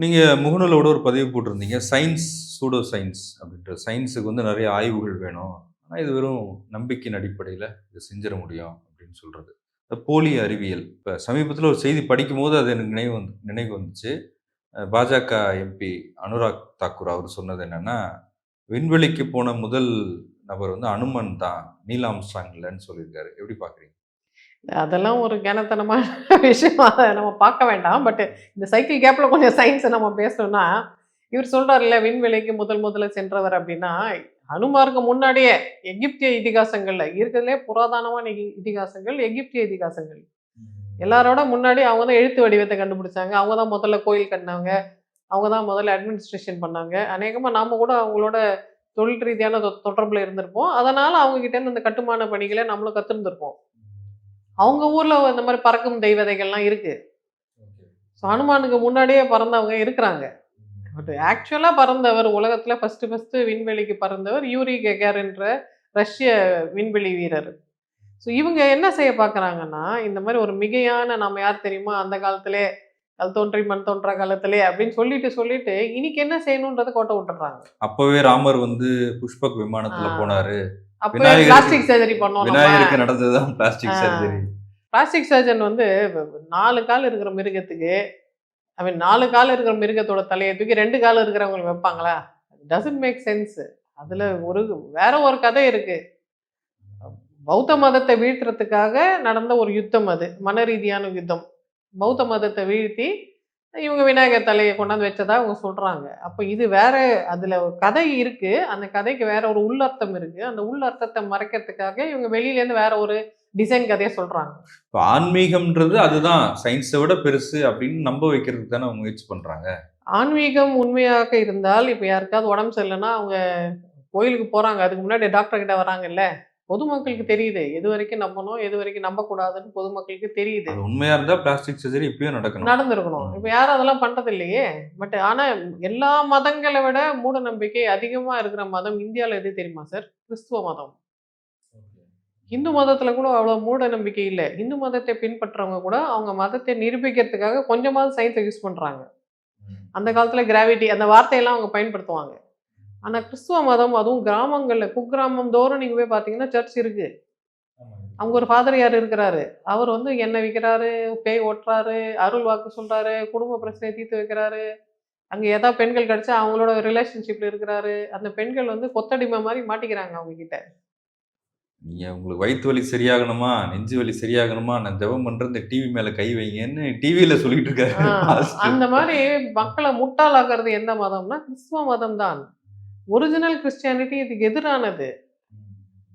நீங்கள் முகநூலோட ஒரு பதிவு போட்டிருந்தீங்க சயின்ஸ் சூடோ சயின்ஸ் அப்படின்ற. சயின்ஸுக்கு வந்து நிறைய ஆய்வுகள் வேணும். ஆனால் இது வெறும் நம்பிக்கையின் அடிப்படையில் இதை செஞ்சிட முடியும் அப்படின்னு சொல்கிறது இந்த போலி அறிவியல். இப்போ சமீபத்தில் ஒரு செய்தி படிக்கும் போது அது எனக்கு நினைவு வந்து நினைவு வந்துச்சு. பாஜக எம்பி அனுராக் தாக்கூர் அவர் சொன்னது என்னென்னா விண்வெளிக்கு போன முதல் நபர் வந்து அனுமன் தான். நீலாம்ஸ்டாங் இல்லைன்னு சொல்லியிருக்காரு. எப்படி பார்க்குறீங்க அதெல்லாம் ஒரு கிணத்தனமான விஷயம். அதை நம்ம பார்க்க வேண்டாம். பட் இந்த சைக்கிள் கேப்ல கொஞ்சம் சயின்ஸை நம்ம பேசணும்னா இவர் சொல்றாருல்ல விண்வெளிக்கு முதல் முதல்ல சென்றவர் அப்படின்னா அனுமாருக்கு முன்னாடியே எகிப்திய இதிகாசங்கள்ல இருக்கிறதுலே புராதனமான இதி- இதிகாசங்கள் எகிப்திய இதிகாசங்கள். எல்லாரோட முன்னாடி அவங்க தான் எழுத்து வடிவத்தை கண்டுபிடிச்சாங்க. அவங்க தான் முதல்ல கோயில் கட்டினவங்க அவங்க தான் முதல்ல அட்மினிஸ்ட்ரேஷன் பண்ணாங்க. அநேகமாக நாம கூட அவங்களோட தொழில் ரீதியான தொடர்புல இருந்திருப்போம். அதனால அவங்க கிட்ட இருந்து இந்த கட்டுமான பணிகளை நம்மளும் கத்திருந்திருப்போம். அவங்க ஊர்ல இந்த மாதிரி பறக்கும் தெய்வதைகள்லாம் இருக்கு. ஸோ ஹனுமானுக்கு முன்னாடியே பறந்தவங்க இருக்கிறாங்க. பட் ஆக்சுவலாக பறந்தவர் உலகத்தில் ஃபஸ்ட்டு ஃபஸ்ட்டு விண்வெளிக்கு பறந்தவர் யூரி கெகார்ன்ற ரஷ்ய விண்வெளி வீரர். ஸோ இவங்க என்ன செய்ய பார்க்குறாங்கன்னா இந்த மாதிரி ஒரு மிகையான நம்ம யார் தெரியுமா? அந்த காலத்திலே கல் தோன்றி மண் தோன்றா காலத்திலே அப்படின்னு சொல்லிட்டு சொல்லிட்டு இன்னைக்கு என்ன செய்யணுன்றதை கோட்டை விட்டுறாங்க அப்பவே ராமர் வந்து புஷ்பக் விமானத்துல. போனாரு. பிளாஸ்டிக் சர்ஜரி பண்ணோம். விநாயகருக்கு நடந்ததுதான் பிளாஸ்டிக். சர்ஜரி பிளாஸ்டிக் சர்ஜன் வந்து நாலு கால் இருக்கிற மிருகத்துக்கு ஐ மீன் நாலு கால் இருக்கிற மிருகத்தோட தலையை தூக்கி ரெண்டு கால் இருக்கிறவங்களுக்கு வைப்பாங்களா? டசன்ட் மேக் சென்ஸ் அதுல ஒரு வேற ஒரு கதை இருக்கு. பௌத்த மதத்தை வீழ்த்துறதுக்காக நடந்த ஒரு யுத்தம் அது மன ரீதியான யுத்தம். பௌத்த மதத்தை வீழ்த்தி இவங்க விநாயகர் தலையை கொண்டாந்து வச்சதா அவங்க சொல்றாங்க. அப்போ இது வேற அதுல ஒரு கதை இருக்கு. அந்த கதைக்கு வேற ஒரு உள்ளர்த்தம் இருக்கு. அந்த உள்ளர்த்தத்தை மறைக்கிறதுக்காக இவங்க வெளியில இருந்து வேற ஒரு டிசைன் கதையை சொல்றாங்க. இப்போ ஆன்மீகம்ன்றது அதுதான். சயின்ஸை விட பெருசு அப்படின்னு நம்ப வைக்கிறதுக்கு தானே அவங்க முயற்சி பண்றாங்க. ஆன்மீகம் உண்மையாக இருந்தால் இப்போ யாருக்காவது உடம்பு சரியில்லைன்னா அவங்க கோயிலுக்கு போறாங்க. அதுக்கு முன்னாடி டாக்டர் கிட்ட வராங்கல்ல. பொதுமக்களுக்கு தெரியுது. எது வரைக்கும் நம்பணும் எது வரைக்கும் நம்பக்கூடாதுன்னு பொதுமக்களுக்கு தெரியுது. உண்மையா இருந்தா பிளாஸ்டிக் சர்ஜரி இப்பயும் நடக்கணும். நடந்திருக்கணும். இப்போ யாரும் அதெல்லாம் பண்றது இல்லையே பட் ஆனா எல்லா மதங்களை விட மூட நம்பிக்கை அதிகமா இருக்கிற மதம் இந்தியாவில் எது தெரியுமா சார் கிறிஸ்துவ மதம். இந்து மதத்துல கூட அவ்வளவு மூட நம்பிக்கை இல்லை. இந்து மதத்தை பின்பற்றவங்க கூட அவங்க மதத்தை நிரூபிக்கிறதுக்காக கொஞ்சமாவது சயின்ஸை யூஸ் பண்றாங்க. அந்த காலத்துல கிராவிட்டி அந்த வார்த்தையெல்லாம் அவங்க பயன்படுத்துவாங்க. ஆனா கிறிஸ்துவ மதம் அதுவும் கிராமங்கள்ல குக்கிராமம் தோறும் நீங்க போய் பாத்தீங்கன்னா சர்ச் இருக்கு. அவங்க ஒரு ஃபாதர் இருக்கிறாரு? அவர் வந்து எண்ணெய் விற்கிறாரு பேய் ஓட்டுறாரு அருள் வாக்கு சொல்றாரு குடும்ப பிரச்சனையை தீர்த்து வைக்கிறாரு. அங்க ஏதாவது பெண்கள் கிடைச்சா அவங்களோட ரிலேஷன்ஷிப்ல இருக்கிறாரு. அந்த பெண்கள் வந்து கொத்தடிமை மாதிரி மாட்டிக்கிறாங்க அவங்க கிட்ட நீங்க உங்களுக்கு வயிற்று வலி சரியாகணுமா? நெஞ்சு வலி சரியாகணுமா? நான் ஜெபம் பண்றேன் இந்த டிவி மேல கை வைங்கன்னு டிவியில சொல்லிட்டு இருக்காரு. அந்த மாதிரி மக்களை முட்டாளாக்குறது எந்த மதம்னா கிறிஸ்துவ மதம் தான் ஒரிஜினல் கிறிஸ்டியானிட்டி இதுக்கு எதிரானது.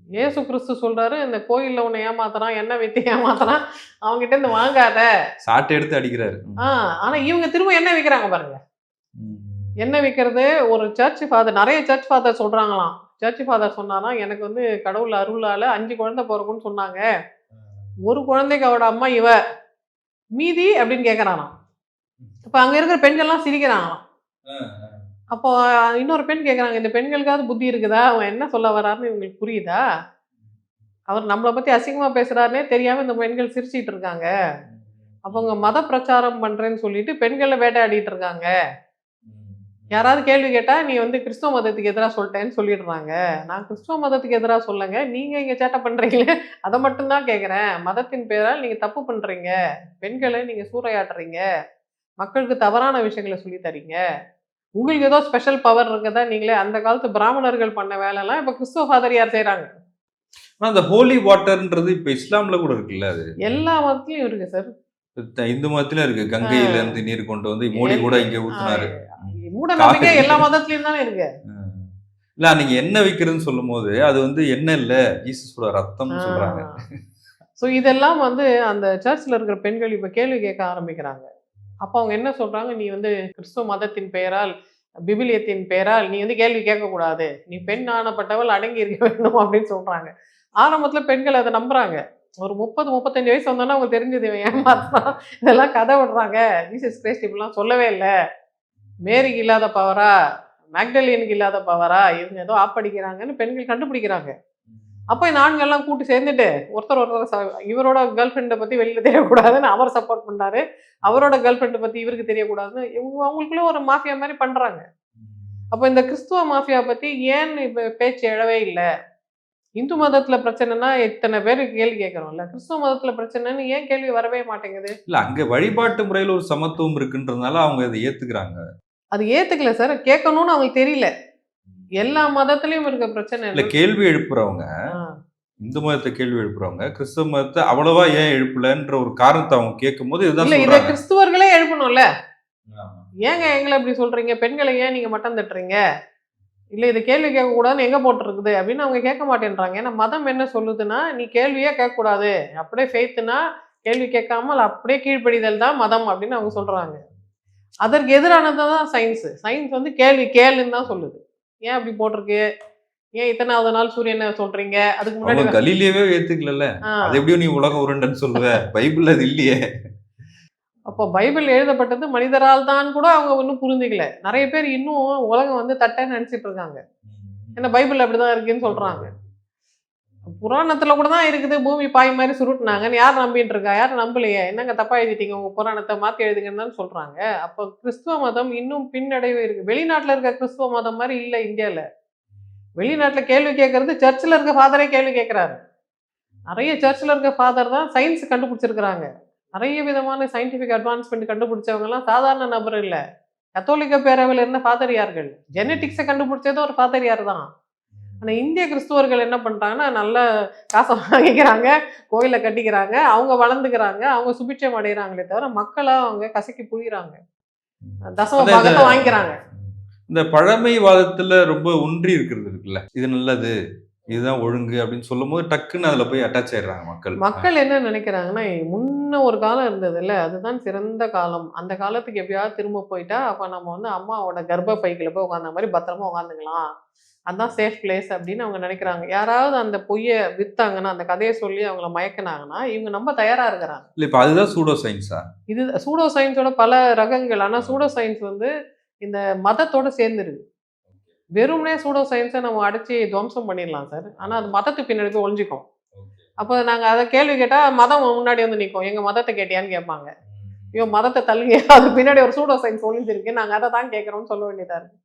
இயேசு கிறிஸ்து சொல்றாரு இந்த கோயில்ல உன்னை ஏமாத்துறான் என்ன வித்து ஏமாத்துறான் அவங்க கிட்ட இருந்து வாங்காத. சாட்டை எடுத்து அடிக்கிறாரு. ஆஹ் ஆனா இவங்க திரும்ப என்ன விற்கிறாங்க பாருங்க. என்ன விற்கிறது ஒரு சர்ச் ஃபாதர் நிறைய சர்ச் ஃபாதர் சொல்றாங்களாம். சர்ச் ஃபாதர் சொன்னாராம் எனக்கு வந்து கடவுள் அருளால அஞ்சு குழந்தை பிறக்கும்னு சொன்னாங்க. ஒரு குழந்தைக்கு அவட அம்மா இவ. மீதி அப்படின்னு கேட்கறானாம் இப்ப அங்க இருக்கிற பெண்கள்லாம் சிரிக்கிறாங்களாம். அப்போ இன்னொரு பெண் கேட்குறாங்க இந்த பெண்களுக்காவது புத்தி இருக்குதா? அவன் என்ன சொல்ல வராருன்னு இவங்களுக்கு புரியுதா? அவர் நம்மளை பற்றி அசிங்கமாக பேசுகிறாருனே தெரியாமல் இந்த பெண்கள் சிரிச்சிட்டு இருக்காங்க. அப்போ அவங்க மத பிரச்சாரம் பண்ணுறேன்னு சொல்லிட்டு பெண்களை வேட்டையாடிட்டு இருக்காங்க. யாராவது கேள்வி கேட்டால் நீ வந்து கிறிஸ்துவ மதத்துக்கு எதிராக சொல்லிட்டேன்னு சொல்லிடுறாங்க. நான் கிறிஸ்துவ மதத்துக்கு எதிராக சொல்லுங்க நீங்கள் இங்கே சேட்டை பண்ணுறீங்களே அதை மட்டும்தான் கேட்குறேன் மதத்தின் பேரால் நீங்கள் தப்பு பண்ணுறீங்க பெண்களை நீங்கள் சூறையாடுறீங்க. மக்களுக்கு தவறான விஷயங்களை சொல்லி தரீங்க. உங்களுக்கு ஏதோ ஸ்பெஷல் பவர் இருக்குதா நீங்களே அந்த காலத்து பிராமணர்கள் பண்ண வேலைலாம் இப்ப கிறிஸ்துவ ஃபாதரியார் செய்றாங்க? ஆனா அந்த ஹோலி வாட்டர்ன்றது இப்ப இஸ்லாம்ல கூட இருக்குல்ல அது? எல்லா மதத்துலயும் இருக்கு சார் இந்து மதத்திலும் இருக்கு. கங்கையில இருந்து நீர் கொண்டு வந்து மோடி கூட இங்க ஊத்துனாரு. மூட நம்பிக்கை எல்லா மதத்துலயும் தானே இருக்கு. இல்ல நீங்க என்ன விக்கிறதுன்னு சொல்லும் போது அது வந்து என்ன இல்ல ஜீசஸோட ரத்தம்னு சொல்றாங்க. ஸோ இதெல்லாம் வந்து அந்த சர்ச்சில் இருக்கிற பெண்கள் இப்போ கேள்வி கேட்க ஆரம்பிக்கிறாங்க. அப்போ அவங்க என்ன சொல்கிறாங்க நீ வந்து கிறிஸ்துவ மதத்தின் பெயரால் பிபிலியத்தின் பெயரால் நீ வந்து கேள்வி கேட்கக்கூடாது. நீ பெண் ஆனப்பட்டவள் அடங்கி இருக்க வேண்டும் அப்படின்னு சொல்கிறாங்க ஆரம்பத்தில் பெண்கள் அதை நம்புகிறாங்க ஒரு முப்பது முப்பத்தஞ்சு வயசு வந்தோன்னா அவங்க தெரிஞ்சது இவன் ஏமாத்தான் இதெல்லாம் கதை விடுறாங்க. ஜீசஸ் கிரைஸ்ட் இப்படிலாம் சொல்லவே இல்லை. மேரிக்கு இல்லாத பவரா மேக்டலியனுக்கு இல்லாத பவரா இவங்க ஏதோ ஆப்படிக்கிறாங்கன்னு பெண்கள் கண்டுபிடிக்கிறாங்க. அப்போ இந்த ஆண்கள்லாம் கூட்டு சேர்ந்துட்டு ஒருத்தர் ஒருத்தர் இவரோட கேர்ள் ஃப்ரெண்டை பற்றி வெளியில் தெரியக்கூடாதுன்னு அவர் சப்போர்ட் பண்ணாரு அவரோட கேர்ள் ஃப்ரெண்டை பற்றி இவருக்கு தெரியக்கூடாதுன்னு இவங்க அவங்களுக்குள்ள ஒரு மாஃபியா மாதிரி பண்ணுறாங்க அப்போ இந்த கிறிஸ்துவ மாஃபியா பற்றி ஏன் இப்போ பேச்சு எழவே இல்லை? இந்து மதத்தில் பிரச்சனைனா இத்தனை பேர் கேள்வி கேட்குறோம்ல? கிறிஸ்துவ மதத்தில் பிரச்சனைன்னு ஏன் கேள்வி வரவே மாட்டேங்குது? இல்ல அங்க வழிபாட்டு முறையில ஒரு சமத்துவம் இருக்குன்றதுனால அவங்க இதை ஏத்துக்கிறாங்க. அது ஏற்றுக்கல சார். கேட்கணும்னு அவங்களுக்கு தெரியல. எல்லா மதத்துலேயும் இருக்க பிரச்சனை இல்ல? கேள்வி எழுப்புறவங்க. இந்து மதத்தை கேள்வி எழுப்புறவங்க கிறிஸ்தவ மதத்தை அவ்வளவா ஏன் எழுப்பலன்ற ஒரு காரணத்தை அவங்க கேட்கும் போது இதுதான் இதை கிறிஸ்துவர்களே எழுப்பணும்ல? ஏங்க எங்களை இப்படி சொல்றீங்க? பெண்களை ஏன் நீங்க மட்டம் தட்டுறீங்க? இல்ல இது கேள்வி கேட்க கூடாதுன்னு எங்க போட்டிருக்குது? அப்படின்னு அவங்க கேட்க மாட்டேன்றாங்க. ஏன்னா மதம் என்ன சொல்லுதுன்னா நீ கேள்வியே கேட்கக்கூடாது. அப்படியே ஃபெய்த்துனா கேள்வி கேட்காமல் அப்படியே கீழ்ப்படிதல் தான் மதம் அப்படின்னு அவங்க சொல்றாங்க. அதற்கு எதிரானது தான் சயின்ஸ் சயின்ஸ் வந்து கேள்வி கேளுன்னு தான் சொல்லுது. ஏன் அப்படி போட்டிருக்கு? ஏன் இத்தனாவது நாள் சூரியனை சொல்றீங்க? அதுக்கு முன்னாடி கலீலியவே ஏத்துக்கல அது எப்படியும் நீ உலகம் உருண்டைன்னு சொல்லுவ. பைபிள்ல அது இல்லையே. அப்போ பைபிள் எழுதப்பட்டது மனிதரால் தான் கூட அவங்க இன்னும் புரிஞ்சுக்கல. நிறைய பேர் இன்னும் உலகம் வந்து தட்டைன்னு நினைச்சிட்டு இருக்காங்க. ஏன்னா பைபிள் அப்படிதான் இருக்குன்னு சொல்றாங்க. புராணத்துல கூட தான் இருக்குது. பூமி பாய் மாதிரி சுருட்டுனாங்கன்னு யார் நம்பிட்டு இருக்கா? யாரும் நம்பலையே? என்னங்க தப்பா எழுதிட்டீங்க? உங்க புராணத்தை மாத்தி எழுதுங்கன்னு சொல்றாங்க. அப்போ கிறிஸ்துவ மதம் இன்னும் பின்னடைவு இருக்கு. வெளிநாட்டுல இருக்க கிறிஸ்துவ மதம் மாதிரி இல்லை இந்தியால. வெளிநாட்டுல கேள்வி கேட்கறது சர்ச்சில் இருக்க ஃபாதரே கேள்வி கேட்கறாரு நிறைய சர்ச்சில் இருக்க ஃபாதர் தான் சயின்ஸ் கண்டுபிடிச்சிருக்கிறாங்க. நிறைய விதமான சயின்டிஃபிக் அட்வான்ஸ்மெண்ட் கண்டுபிடிச்சவங்க எல்லாம் சாதாரண நபர் இல்லை. கத்தோலிக்க பேரவையில் இருந்த ஃபாதரியார்கள் ஜெனட்டிக்ஸை கண்டுபிடிச்சது ஒரு ஃபாதரியார் தான். ஆனால் இந்திய கிறிஸ்துவர்கள் என்ன பண்ணுறாங்கன்னா நல்ல காசை வாங்கிக்கிறாங்க கோயிலை கட்டிக்கிறாங்க அவங்க வளர்ந்துக்கிறாங்க அவங்க சுபிட்சம் அடைகிறாங்களே தவிர மக்களை அவங்க கசக்கி புழிகிறாங்க தசம பாகத்தை வாங்கிக்கிறாங்க. இந்த பழமைவாதத்துல ரொம்ப ஒன்றி இருக்கிறது இருக்குல்ல. இது நல்லது இதுதான் ஒழுங்கு அப்படின்னு சொல்லும் போது டக்குன்னு அதுல போய் அட்டாச் ஆயிடுறாங்க மக்கள். மக்கள் என்ன நினைக்கிறாங்கன்னா முன்ன ஒரு காலம் இருந்ததுல்ல அதுதான் சிறந்த காலம். அந்த காலத்துக்கு எப்படியாவது திரும்ப போயிட்டா அப்போ நம்ம வந்து அம்மாவோட கர்ப்ப பைக்கில் போய் உட்காந்த மாதிரி பத்திரமா உட்காந்துக்கலாம் அதான் சேஃப் பிளேஸ் அப்படின்னு அவங்க நினைக்கிறாங்க. யாராவது அந்த பொய்யை வித்தாங்கன்னா அந்த கதையை சொல்லி அவங்கள மயக்கினாங்கன்னா இவங்க நம்ம தயாரா இருக்கிறாங்க. இல்ல இப்ப அதுதான் சூடோ சயின்ஸா இது சூடோ சயின்ஸோட பல ரகங்கள். ஆனால் சூடோ சயின்ஸ் வந்து இந்த மதத்தோட சேர்ந்துருக்கு வெறுமனே சூடோ சயின்ஸை நம்ம அடிச்சு துவம்சம் பண்ணிடலாம் சார். ஆனால் அது மதத்துக்கு பின்னாடி ஒழிஞ்சிக்கும். அப்போ நாங்கள் அதை கேள்வி கேட்டால் மதம் முன்னாடி வந்து நிற்கும் எங்கள் மதத்தை கேட்டியான்னு கேட்பாங்க. ஐயோ மதத்தை தள்ளுங்க. அது பின்னாடி ஒரு சூடோ சயின்ஸ் ஒழிஞ்சிருக்கு. நாங்கள் அதை தான் கேட்குறோம்னு சொல்ல வேண்டியதாக இருக்கு.